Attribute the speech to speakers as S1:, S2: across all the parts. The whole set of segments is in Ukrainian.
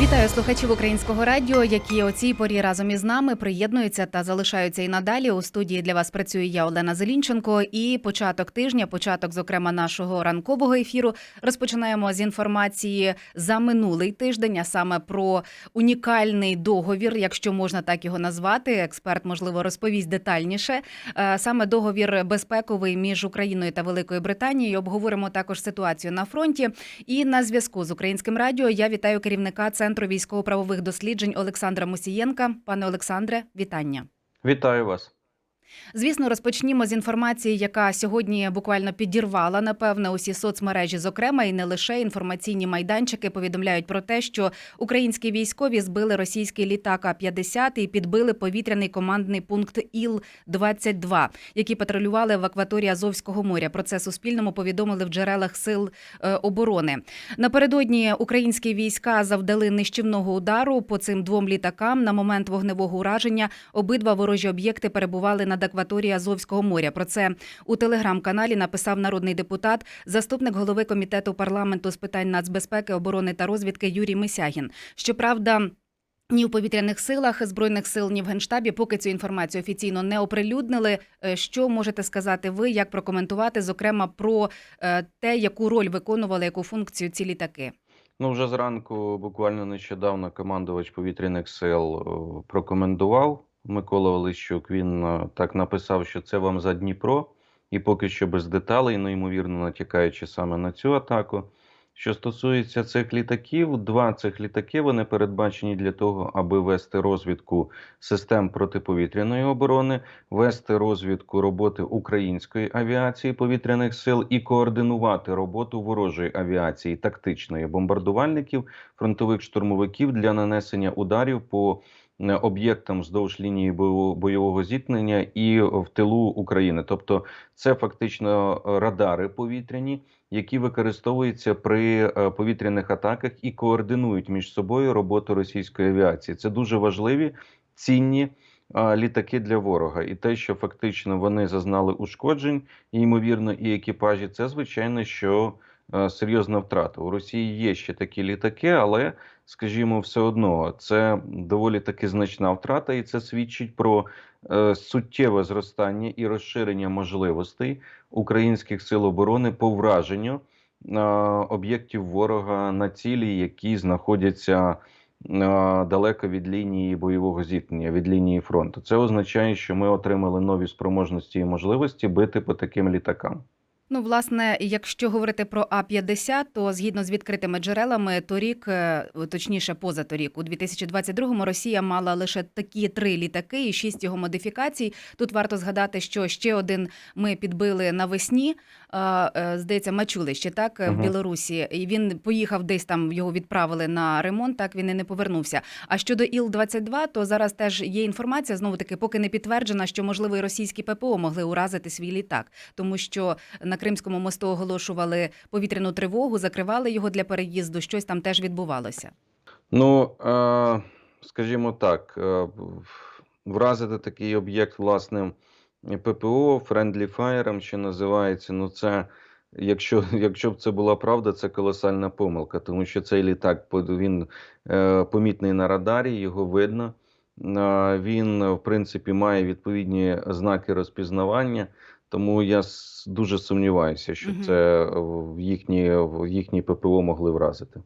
S1: Вітаю слухачів українського радіо, які о цій порі разом із нами приєднуються та залишаються і надалі. У студії для вас працює я Олена Зелінченко. І початок тижня, початок, зокрема, нашого ранкового ефіру, розпочинаємо з інформації за минулий тиждень, а саме про унікальний договір, якщо можна так його назвати. Експерт можливо розповість детальніше. Е, Саме договір безпековий між Україною та Великою Британією. Обговоримо також ситуацію на фронті. І на зв'язку з українським радіо я вітаю керівника Центру військово-правових досліджень Олександра Мусієнка. Пане Олександре, вітання.
S2: Вітаю вас.
S1: Звісно, розпочнімо з інформації, яка сьогодні буквально підірвала напевне усі соцмережі, зокрема і не лише інформаційні майданчики повідомляють про те, що українські військові збили російський літак А-50 і підбили повітряний командний пункт Іл-22, які патрулювали в акваторії Азовського моря. Про це Суспільному повідомили в джерелах сил е, оборони. Напередодні українські війська завдали нищівного удару по цим двом літакам. На момент вогневого ураження обидва ворожі об'єкти перебували над акваторією Азовського моря. Про це у телеграм-каналі написав народний депутат, заступник голови комітету парламенту з питань нацбезпеки, оборони та розвідки Юрій Мисягін. Щоправда. Ні в повітряних силах збройних сил, ні в генштабі поки цю інформацію офіційно не оприлюднили. Е, Що можете сказати ви, як прокоментувати, зокрема про е, те, яку роль виконували, яку функцію ці літаки?
S2: Ну, вже зранку, буквально нещодавно, командувач повітряних сил е, прокоментував Микола Олещук. Він е, так написав, що це вам за Дніпро, і поки що без деталей, ну ймовірно, натякаючи саме на цю атаку. Що стосується цих літаків, два цих літаки вони передбачені для того, аби вести розвідку систем протиповітряної оборони, вести розвідку роботи української авіації повітряних сил і координувати роботу ворожої авіації, тактичної бомбардувальників, фронтових штурмовиків для нанесення ударів по об'єктам вздовж лінії бойового- зіткнення і в тилу України. Тобто, це фактично е, радари повітряні, які використовуються при е, повітряних атаках і координують між собою роботу російської авіації. Це дуже важливі, цінні літаки для ворога. І те, що фактично вони зазнали ушкоджень, і, ймовірно, і екіпажі, це звичайно, що е, серйозна втрата. У Росії є ще такі літаки, але, скажімо, все одно це доволі таки значна втрата, і це свідчить про е, суттєве зростання і розширення можливостей українських сил оборони по враженню е, об'єктів ворога на цілі, які знаходяться е, далеко від лінії бойового зіткнення, від лінії фронту. Це означає, що ми отримали нові спроможності і можливості бити по таким літакам.
S1: Ну, власне, якщо говорити про А-50, то згідно з відкритими джерелами, торік, е, точніше, позаторік, у 2022-му Росія мала лише такі три літаки і шість його модифікацій. Тут варто згадати, що ще один ми підбили навесні, е, е, здається, Мачулище, так, в Білорусі. І він поїхав десь там, його відправили на ремонт, так він і не повернувся. А щодо Іл-22, то зараз теж є інформація, знову таки, поки не підтверджена, що, можливо, і російські ППО могли уразити свій літак, тому що на Кримському мосту оголошували повітряну тривогу, закривали його для переїзду. Щось там теж відбувалося.
S2: Ну, е, скажімо так, е, вразити такий об'єкт власним ППО, Friendly Fire, що називається, ну це. Якщо, якщо б це була правда, це колосальна помилка, тому що цей літак він е, помітний на радарі, його видно. Він, в принципі, має відповідні знаки розпізнавання, тому я дуже сумніваюся, що
S1: угу.
S2: це в їхні, в їхні ППО могли вразити.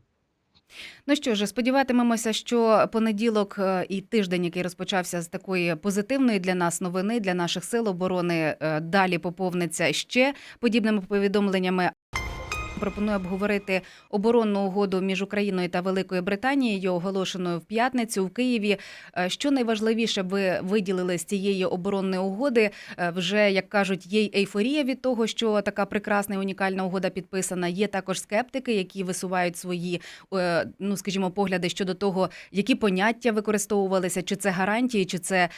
S1: Ну що ж, сподіватимемося, що понеділок е, і тиждень, який розпочався з такої позитивної для нас новини, для наших сил оборони, е, далі поповниться ще подібними повідомленнями. Пропоную обговорити оборонну угоду між Україною та Великою Британією, оголошеною в п'ятницю в Києві. Е, Що найважливіше ви виділили з цієї оборонної угоди? Е, Вже як кажуть, є ейфорія від того, що така прекрасна і унікальна угода підписана. Є також скептики, які висувають свої, е, ну скажімо, погляди щодо того, які поняття використовувалися, чи це гарантії, чи це,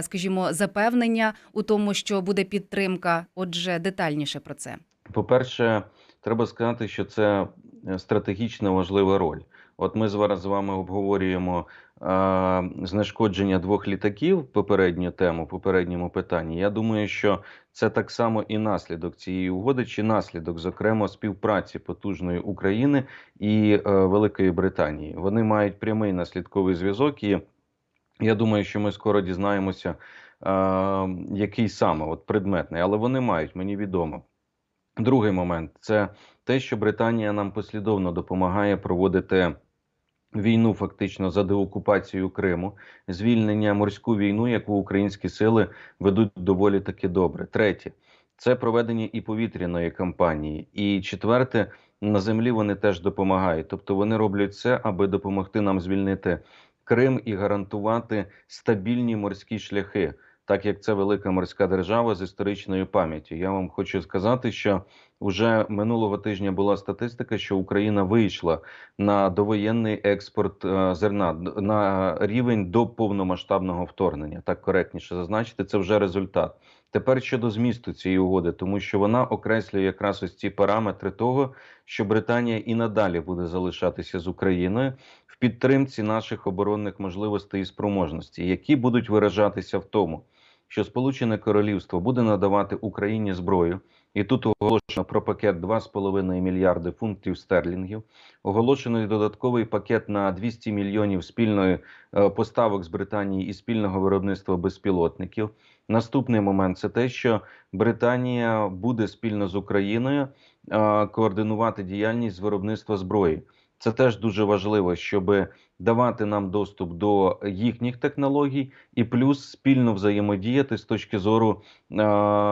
S1: скажімо, запевнення у тому, що буде підтримка. Отже, детальніше про це.
S2: По-перше, треба сказати, що це е, стратегічно важлива роль. От ми зараз з вами обговорюємо е, знешкодження двох літаків. Попередню тему, попередньому питанні. Я думаю, що це так само і наслідок цієї угоди, чи наслідок, зокрема, співпраці потужної України і е, Великої Британії. Вони мають прямий наслідковий зв'язок, і я думаю, що ми скоро дізнаємося, е, який саме от предметний, але вони мають, мені відомо. Другий момент це те, що Британія нам послідовно допомагає проводити війну фактично за деокупацію Криму, звільнення морську війну, яку українські сили ведуть доволі таки добре. Третє це проведення і повітряної кампанії. І четверте, на землі вони теж допомагають. Тобто вони роблять все, аби допомогти нам звільнити Крим і гарантувати стабільні морські шляхи. Так як це велика морська держава з історичною пам'яттю, я вам хочу сказати, що вже минулого тижня була статистика, що Україна вийшла на довоєнний експорт е, зерна на рівень до повномасштабного вторгнення. Так коректніше зазначити, це вже результат. Тепер щодо змісту цієї угоди, тому що вона окреслює якраз ось ці параметри того, що Британія і надалі буде залишатися з Україною в підтримці наших оборонних можливостей і спроможностей, які будуть виражатися в тому, що Сполучене Королівство буде надавати Україні зброю. І тут оголошено про пакет 2,5 мільярди фунтів стерлінгів. Оголошено додатковий пакет на 200 мільйонів спільної е, поставок з Британії і спільного виробництва безпілотників. Наступний момент це те, що Британія буде спільно з Україною е, координувати діяльність з виробництва зброї. Це теж дуже важливо, щоб давати нам доступ до їхніх технологій і плюс спільно взаємодіяти з точки зору е,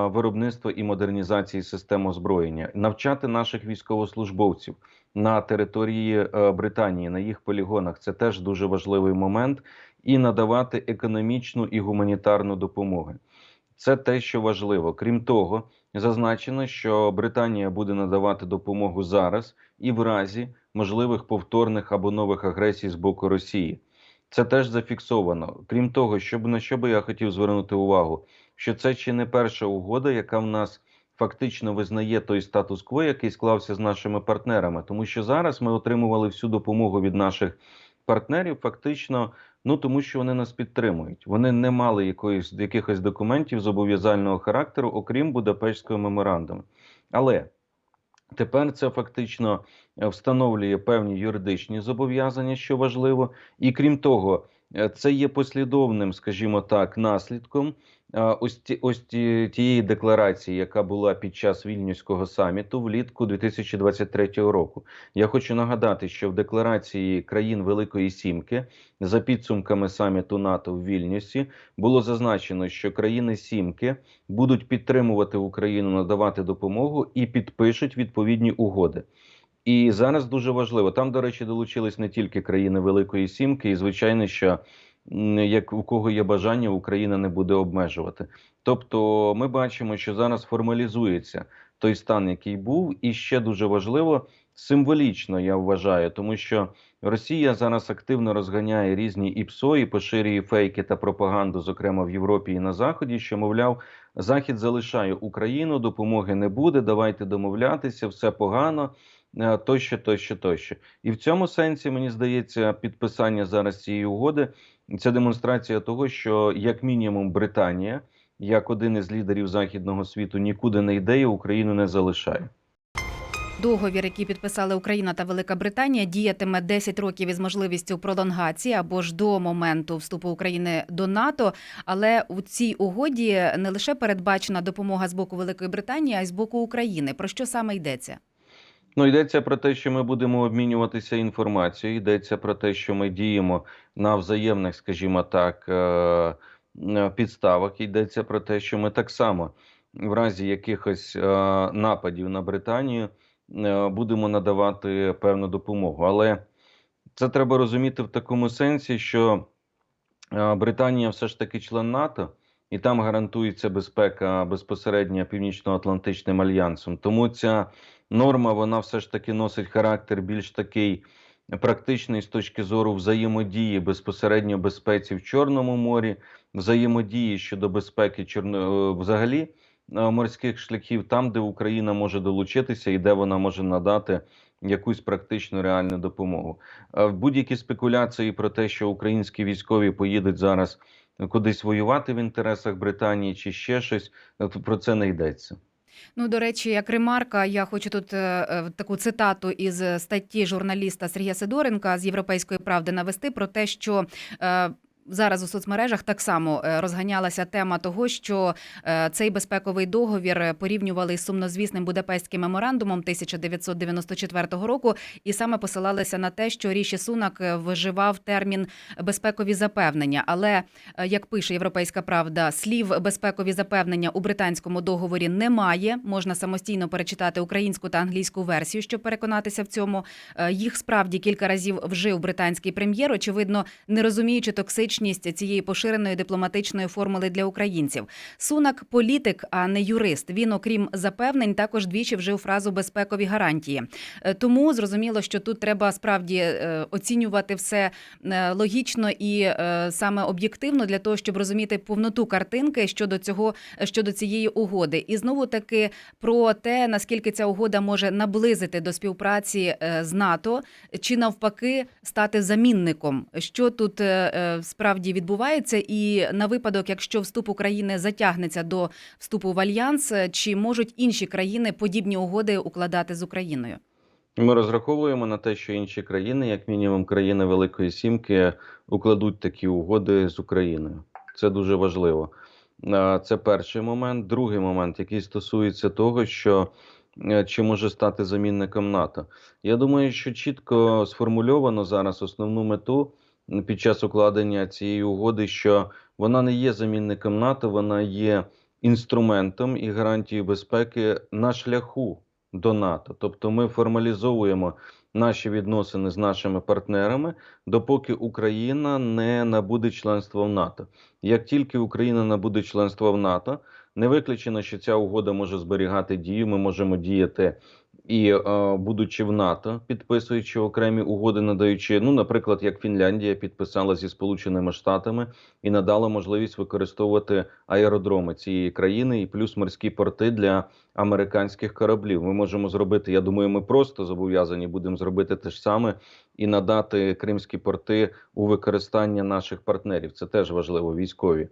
S2: виробництва і модернізації систем озброєння, навчати наших військовослужбовців на території е, Британії, на їх полігонах. Це теж дуже важливий момент, і надавати економічну і гуманітарну допомогу. Це те, що важливо. Крім того, зазначено, що Британія буде надавати допомогу зараз і в разі можливих повторних або нових агресій з боку Росії. Це теж зафіксовано. Крім того, щоб на що би я хотів звернути увагу, що це чи не перша угода, яка в нас фактично визнає той статус-кво, який склався з нашими партнерами, тому що зараз ми отримували всю допомогу від наших партнерів, фактично, ну тому що вони нас підтримують. Вони не мали якоїсь якихось документів зобов'язального характеру, окрім Будапештського меморандуму. Але Тепер це фактично е, встановлює певні юридичні зобов'язання, що важливо, і крім того, е, це є послідовним, скажімо так, наслідком ось ті, ось ті, тієї декларації, яка була під час вільнюського саміту влітку 2023 року. Я хочу нагадати, що в декларації країн Великої Сімки за підсумками саміту НАТО в Вільнюсі було зазначено, що країни Сімки будуть підтримувати Україну, надавати допомогу і підпишуть відповідні угоди. І зараз дуже важливо. Там, до речі, долучились не тільки країни Великої Сімки, і звичайно, що як у кого є бажання, Україна не буде обмежувати. Тобто, ми бачимо, що зараз формалізується той стан, який був, і ще дуже важливо символічно, я вважаю, тому що Росія зараз активно розганяє різні ІПСО і поширює фейки та пропаганду, зокрема в Європі і на Заході, що мовляв, Захід залишає Україну, допомоги не буде. Давайте домовлятися, все погано. е, Тощо, тощо, тощо, і в цьому сенсі мені здається, підписання зараз цієї угоди це демонстрація того, що як мінімум Британія, як один із лідерів західного світу, нікуди не йде і Україну не залишає.
S1: Договір, який підписали Україна та Велика Британія, діятиме 10 років із можливістю пролонгації або ж до моменту вступу України до НАТО. Але у цій угоді не лише передбачена допомога з боку Великої Британії, а й з боку України. Про що саме йдеться?
S2: Ну, йдеться про те, що ми будемо обмінюватися інформацією. Йдеться про те, що ми діємо на взаємних, скажімо так, е, е, підставах. Йдеться про те, що ми так само в разі якихось е, нападів на Британію будемо надавати певну допомогу. Але це треба розуміти в такому сенсі, що Британія все ж таки член НАТО. І там гарантується безпека безпосередньо Північно-Атлантичним альянсом. Тому ця норма вона все ж таки носить характер більш такий практичний з точки зору взаємодії безпосередньо безпеці в Чорному морі, взаємодії щодо безпеки Чорно... е, взагалі е, морських шляхів, там, де Україна може долучитися і де вона може надати якусь практичну реальну допомогу. Е, Будь-які спекуляції про те, що українські військові поїдуть зараз кудись воювати в інтересах Британії чи ще щось, е, про це не йдеться.
S1: Ну, до речі, як ремарка, я хочу тут е, е, таку цитату із статті журналіста Сергія Сидоренка з Європейської правди навести про те, що. е, Зараз у соцмережах так само е, розганялася тема того, що е, цей безпековий договір порівнювали з сумнозвісним Будапештським меморандумом 1994 року, і саме посилалися на те, що Ріші Сунак е, вживав термін безпекові запевнення. Але Е, як пише Європейська Правда, слів безпекові запевнення у британському договорі немає. Можна самостійно перечитати українську та англійську версію, щоб переконатися в цьому. Е, Їх справді кілька разів вжив британський прем'єр, очевидно, не розуміючи токсичність цієї поширеної дипломатичної формули для українців. Сунак політик, а не юрист. Він, окрім запевнень, також двічі вжив фразу безпекові гарантії. Е, Тому зрозуміло, що тут треба справді е, оцінювати все е, логічно і саме об'єктивно для того, щоб розуміти повноту картинки щодо цього щодо цієї угоди. І знову таки про те, наскільки ця угода може наблизити до співпраці з НАТО, чи навпаки стати замінником. Що тут е, справді відбувається, і на випадок, якщо вступ України затягнеться до вступу в альянс, чи можуть інші країни подібні угоди укладати з Україною?
S2: Ми розраховуємо на те, що інші країни, як мінімум країни Великої Сімки, укладуть такі угоди з Україною. Це дуже важливо. Це перший момент. Другий момент, який стосується того, що е, чи може стати замінником НАТО. Я думаю, що чітко сформульовано зараз основну мету під час укладення цієї угоди, що вона не є замінником НАТО, вона є інструментом і гарантією безпеки на шляху до НАТО. Тобто ми формалізовуємо наші відносини з нашими партнерами, допоки Україна не набуде членства в НАТО. Як тільки Україна набуде членства в НАТО, не виключено, що ця угода може зберігати дію. Ми можемо діяти і, е, будучи в НАТО, підписуючи окремі угоди, надаючи, ну, наприклад, як Фінляндія підписала зі Сполученими Штатами і надала можливість використовувати аеродроми цієї країни і плюс морські порти для американських кораблів. Ми можемо зробити. Я думаю, ми просто зобов'язані будемо зробити те ж саме і надати кримські порти у використання наших партнерів. Це теж важливо військові.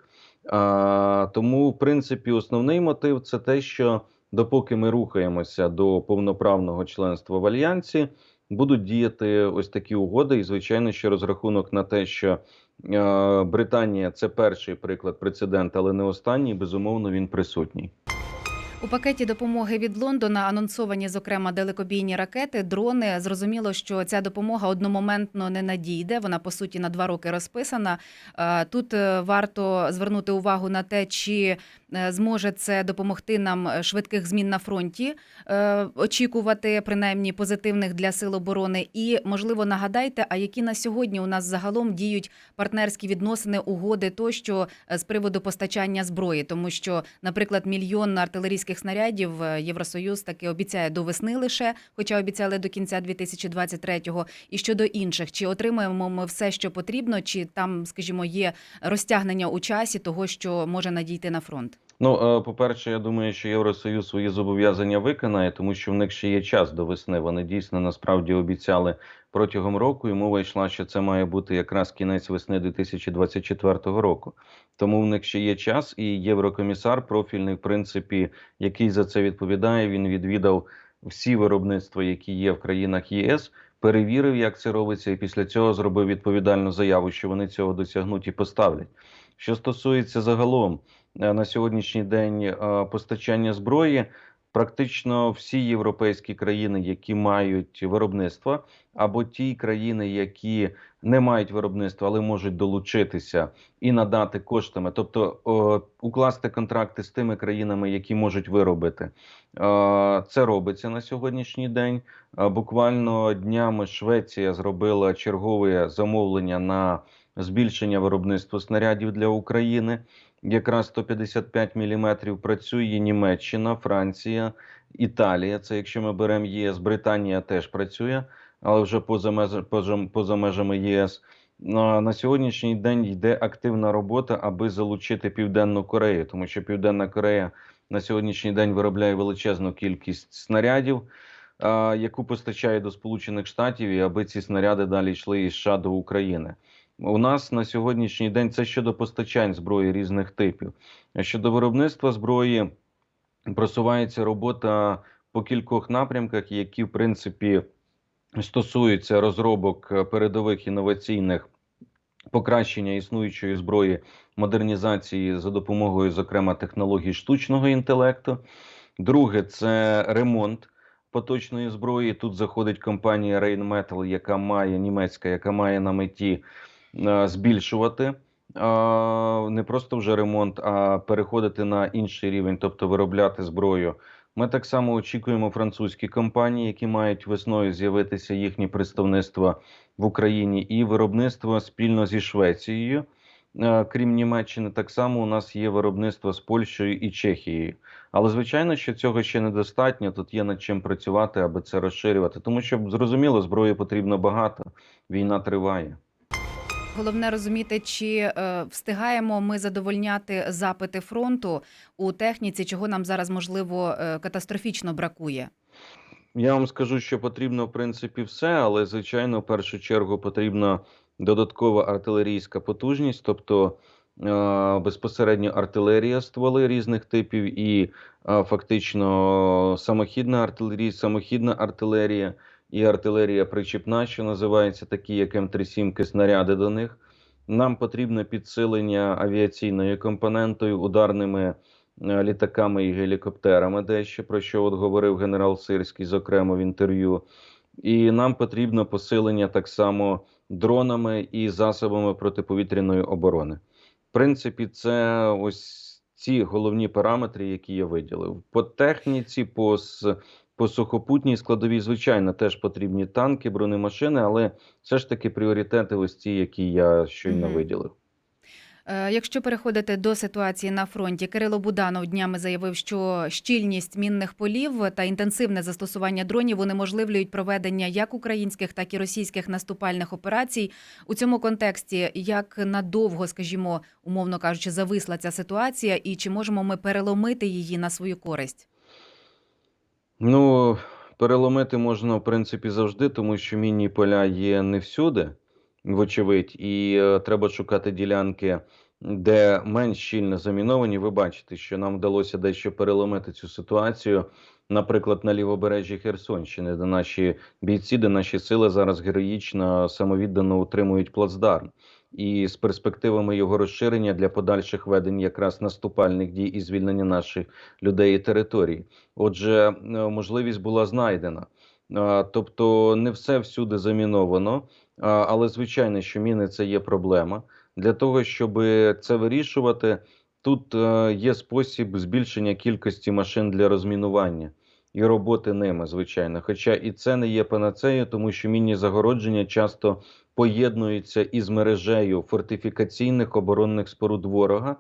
S2: А, тому, в принципі, основний мотив це те, що допоки ми рухаємося до повноправного членства в альянсі, будуть діяти ось такі угоди. І звичайно, що розрахунок на те, що е, Британія це перший приклад прецедент, але не останній. Безумовно, він присутній.
S1: У пакеті допомоги від Лондона анонсовані, зокрема, далекобійні ракети, дрони. Зрозуміло, що ця допомога одномоментно не надійде. Вона по суті на два роки розписана. Е, Тут е, варто звернути увагу на те, чи е, зможе це допомогти нам швидких змін на фронті, очікувати принаймні позитивних для сил оборони. І можливо нагадайте, а які на сьогодні у нас загалом діють партнерські відносини, угоди тощо з приводу постачання зброї, тому що, наприклад, мільйон артилерійських снарядів е, Євросоюз таки обіцяє до весни лише, хоча обіцяли до кінця 2023-го. І щодо інших, чи отримаємо ми все, що потрібно, чи там, скажімо, є розтягнення у часі того, що може надійти на фронт?
S2: Ну, е, по-перше, я думаю, що Євросоюз свої зобов'язання виконає, тому що в них ще є час до весни. Вони дійсно насправді обіцяли протягом року, і мова йшла, що це має бути якраз кінець весни 2024 року. Тому в них ще є час, і єврокомісар профільний, в принципі, який за це відповідає, він відвідав всі виробництва, які є в країнах ЄС. Перевірив, як це робиться, і після цього зробив відповідальну заяву, що вони цього досягнуть і поставлять. Що стосується загалом на сьогоднішній день е, постачання зброї, практично всі європейські країни, які мають виробництво, або ті країни, які не мають виробництва, але можуть долучитися і надати коштами, тобто о, укласти контракти з тими країнами, які можуть виробити. Е, Це робиться на сьогоднішній день. Е, Буквально днями Швеція зробила чергове замовлення на збільшення виробництва снарядів для України. Якраз 155 мм працює Німеччина, Франція, Італія. Це якщо ми беремо ЄС, Британія теж працює, але вже поза, меж- поза, поза межами єС. На, на сьогоднішній день йде активна робота, аби залучити Південну Корею, тому що Південна Корея на сьогоднішній день виробляє величезну кількість снарядів. яку постачає до Сполучених Штатів, і аби ці снаряди далі йшли із США до України. У нас на сьогоднішній день це щодо постачань зброї різних типів. Щодо виробництва зброї просувається робота по кількох напрямках, які в принципі стосуються розробок передових інноваційних покращення існуючої зброї, модернізації за допомогою, зокрема, технологій штучного інтелекту. Друге це ремонт поточної зброї. Тут заходить компанія Rheinmetall, яка має німецька, яка має на меті збільшувати е, не просто вже ремонт, а переходити на інший рівень, тобто виробляти зброю. Ми так само очікуємо французькі компанії, які мають весною з'явитися їхні представництва в Україні, і виробництво спільно зі Швецією. Е, Крім Німеччини, так само у нас є виробництво з Польщею і Чехією. Але звичайно, що цього ще недостатньо. Тут є над чим працювати, аби це розширювати. Тому що зрозуміло, зброї потрібно багато. Війна триває.
S1: Головне розуміти, чи е, встигаємо ми задовольняти запити фронту у техніці, чого нам зараз можливо е, катастрофічно бракує.
S2: Я вам скажу, що потрібно в принципі все, але звичайно, в першу чергу потрібна додаткова артилерійська потужність, тобто е, безпосередньо артилерія стволи різних типів і е, фактично самохідна артилерія, самохідна артилерія і артилерія причіпна, що називається такі, як М37, снаряди до них. Нам потрібне підсилення авіаційною компонентою, ударними е, літаками і гелікоптерами, дещо про що от говорив генерал Сирський, зокрема в інтерв'ю. І нам потрібно посилення так само дронами і засобами протиповітряної оборони. В принципі, це ось ці головні параметри, які я виділив. По техніці, по, по сухопутній складовій, звичайно, теж потрібні танки, бронемашини, але все ж таки пріоритети ось ті, які я щойно
S1: Мгм.
S2: виділив.
S1: Е, Якщо переходити до ситуації на фронті, Кирило Буданов днями заявив, що щільність мінних полів та інтенсивне застосування дронів унеможливлюють проведення як українських, так і російських наступальних операцій. У цьому контексті як надовго, скажімо, умовно кажучи, зависла ця ситуація, і чи можемо ми переломити її на свою користь?
S2: Ну, переломити можна, в принципі, завжди, тому що мінні поля є не всюди, вочевидь, і е, треба шукати ділянки, де менш щільно заміновані. Ви бачите, що нам вдалося дещо переломити цю ситуацію, наприклад, на лівобережжі Херсонщини, де наші бійці, де наші сили зараз героїчно самовіддано утримують плацдарм. І з перспективами його розширення для подальших ведень якраз наступальних дій і звільнення наших людей і територій. Отже, е, можливість була знайдена. Е, Тобто не все всюди заміновано, але звичайно, що міни це є проблема. Для того, щоб це вирішувати, тут е, є спосіб збільшення кількості машин для розмінування і роботи ними, звичайно. Хоча і це не є панацею, тому що мінні загородження часто поєднуються із мережею фортифікаційних оборонних споруд ворога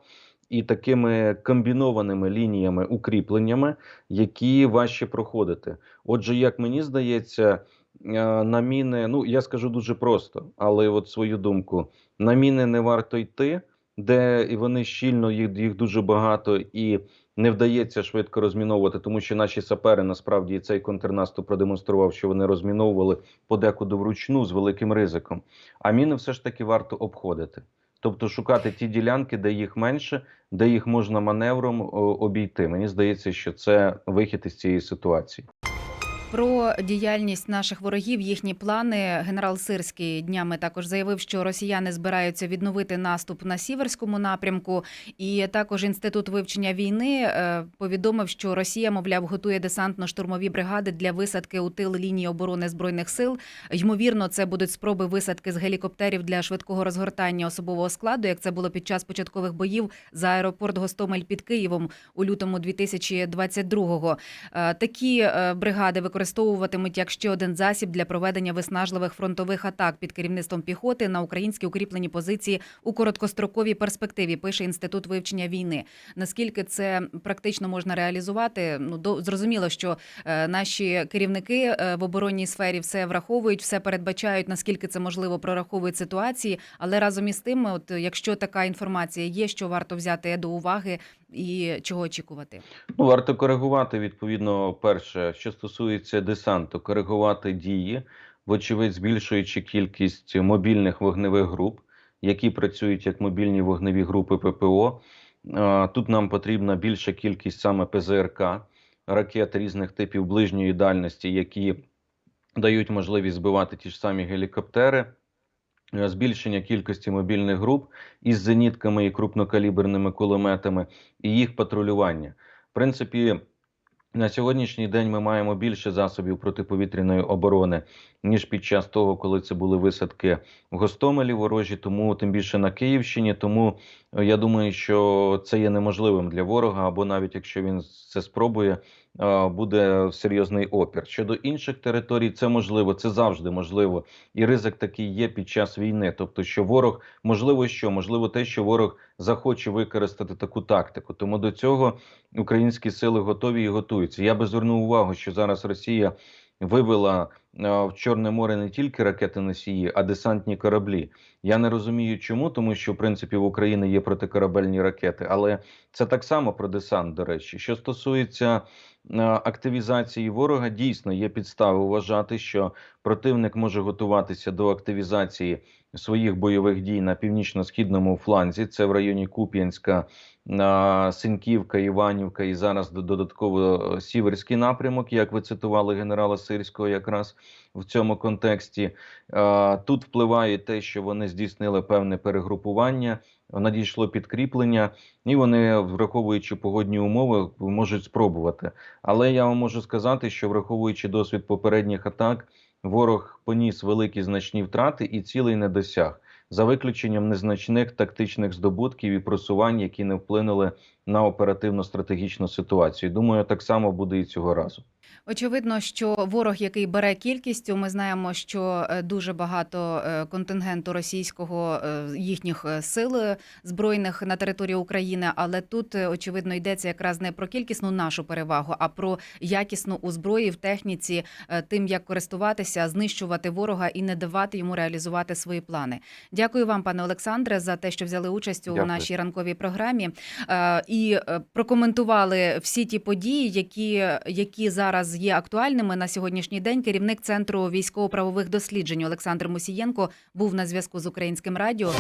S2: і такими комбінованими лініями укріпленнями, які важче проходити. Отже, як мені здається, е, на міни, ну я скажу дуже просто, але от свою думку, на міни не варто йти, де і вони щільно їх, їх дуже багато і не вдається швидко розміновувати, тому що наші сапери насправді цей контрнаступ продемонстрував, що вони розміновували подекуди вручну з великим ризиком. А міни все ж таки варто обходити. Тобто шукати ті ділянки, де їх менше, де їх можна маневром обійти. Мені здається, що це вихід із цієї ситуації.
S1: Про діяльність наших ворогів, їхні плани. Генерал Сирський днями також заявив, що росіяни збираються відновити наступ на сіверському напрямку. І також інститут вивчення війни е, повідомив, що Росія, мовляв, готує десантно-штурмові бригади для висадки у тил лінії оборони збройних сил. Ймовірно, це будуть спроби висадки з гелікоптерів для швидкого розгортання особового складу, як це було під час початкових боїв за аеропорт Гостомель під Києвом у лютому 2022-го. Е, Такі е, бригади використовуватимуть як ще один засіб для проведення виснажливих фронтових атак під керівництвом піхоти на українські укріплені позиції у короткостроковій перспективі. Пише інститут вивчення війни. Наскільки це практично можна реалізувати? Ну до зрозуміло, що е, наші керівники е, в оборонній сфері все враховують, все передбачають, наскільки це можливо прораховують ситуації. Але разом із тим, от якщо така інформація є, що варто взяти до уваги і чого очікувати?
S2: Ну, варто коригувати відповідно перше, що стосується десанту, коригувати дії, вочевидь, збільшуючи кількість мобільних вогневих груп, які працюють як мобільні вогневі групи ППО. Тут нам потрібна більша кількість саме ПЗРК, ракет різних типів ближньої дальності, які дають можливість збивати ті ж самі гелікоптери. Е, Збільшення кількості мобільних груп із зенітками і крупнокаліберними кулеметами і їх патрулювання. В принципі, на сьогоднішній день ми маємо більше засобів протиповітряної оборони, ніж під час того, коли це були висадки в Гостомелі ворожі, тому тим більше на Київщині. Тому е, я думаю, що це є неможливим для ворога, або навіть якщо він це спробує, е, буде серйозний опір. Щодо інших територій, це можливо, це завжди можливо, і ризик такий є під час війни. Тобто, що ворог можливо, що можливо, те, що ворог захоче використати таку тактику. Тому до цього українські сили готові і готуються. Я би звернув увагу, що зараз Росія вивела е, в Чорне море не тільки ракети носії, а десантні кораблі. Я не розумію, чому, тому що в принципі в Україні є протикорабельні ракети, але це так само про десант. До речі, що стосується активізації ворога, дійсно є підстави вважати, що противник може готуватися до активізації своїх бойових дій на північно-східному фланзі. Це в районі Куп'янська, на Синьківка, Іванівка і зараз додатково е, Сіверський напрямок, як ви цитували генерала Сирського, якраз в цьому контексті. Е, Тут впливає те, що вони здійснили певне перегрупування, надійшло підкріплення, і вони, враховуючи погодні умови, можуть спробувати. Але я вам можу сказати, що враховуючи досвід попередніх атак, ворог поніс великі значні втрати і цілий не досяг. За виключенням незначних тактичних здобутків і просувань, які не вплинули на оперативно-стратегічну ситуацію. Думаю, так само буде і цього разу.
S1: Очевидно, що ворог, який бере кількістю, ми знаємо, що е, дуже багато е, контингенту російського е, їхніх сил збройних на території України, але тут очевидно йдеться якраз не про кількісну нашу перевагу, а про якісну у зброї в техніці, тим як користуватися, знищувати ворога і не давати йому реалізувати свої плани. Дякую вам, пане Олександре, за те, що взяли участь у
S2: Дякую.
S1: нашій ранковій програмі і прокоментували всі ті події, які, які зараз є актуальними на сьогоднішній день. Керівник центру військово-правових досліджень Олександр Мусієнко був на зв'язку з українським радіо.